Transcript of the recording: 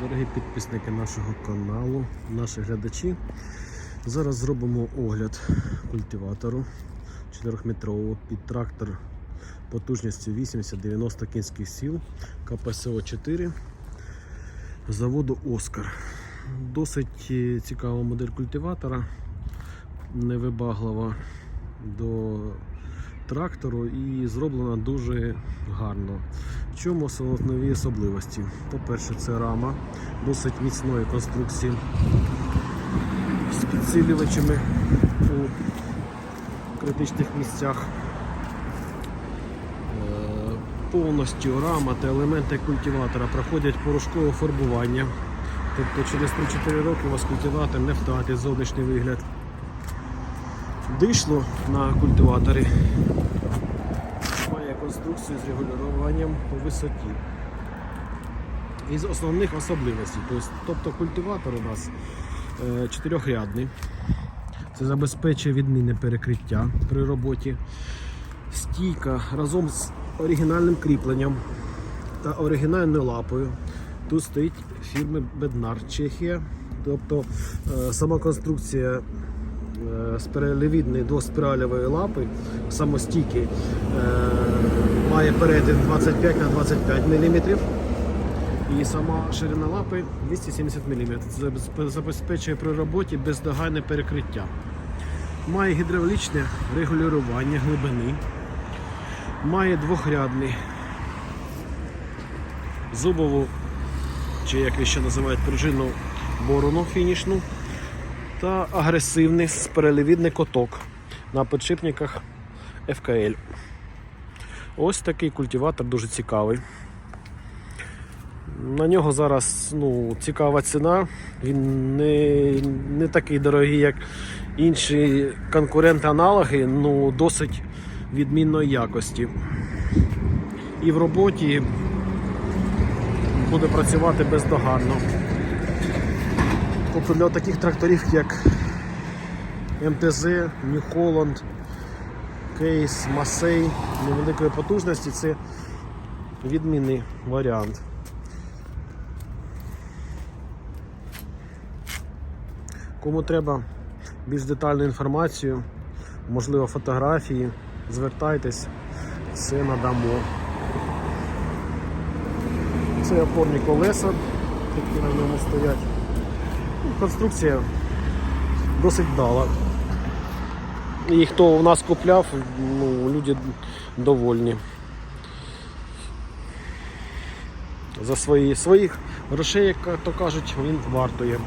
Дорогі підписники нашого каналу, наші глядачі. Зараз зробимо огляд культиватору 4-метрового під трактор потужністю 80-90 кінських сил КПСО 4 заводу Оскар. Досить е, цікава модель культиватора, невибаглива до трактору і зроблена дуже гарно. В чому основні особливості? По-перше, це рама досить міцної конструкції з підсилювачами у критичних місцях. Е, Повністю рама та елементи культиватора проходять порошкове фарбування. Тобто через 3-4 роки у вас культиватор не втратить зовнішній вигляд. Дишло на культиваторі конструкцію з регулюванням по висоті. Із основних особливостей. Тобто, культиватор у нас е, чотирьохрядний. Це забезпечує відмінне перекриття при роботі. Стійка разом з оригінальним кріпленням та оригінальною лапою. Тут стоїть фірми Беднар Чехія. Тобто е, сама конструкція е, спиралевідної двоспіральової лапи самостійки е, має перетин 25 на 25 мм. І сама ширина лапи 270 мм. Це забезпечує при роботі бездоганне перекриття. Має гідравлічне регулювання глибини. Має двохрядний зубову, чи як її ще називають пружинну борону фінішну та агресивний перелевідний коток на підшипниках FKL. Ось такий культиватор дуже цікавий. На нього зараз ну, цікава ціна. Він не, не такий дорогий, як інші конкуренти-аналоги, ну досить відмінної якості. І в роботі буде працювати бездоганно. Тобто для таких тракторів, як МТЗ, New Holland, Кейс, Масей невеликої потужності це відмінний варіант. Кому треба більш детальну інформацію, можливо фотографії, звертайтесь, все надамо. Це опорні колеса, які на ньому стоять. Конструкція досить вдала. І хто у нас купляв, ну, люди довольні. За свої, своїх грошей, як то кажуть, він вартує.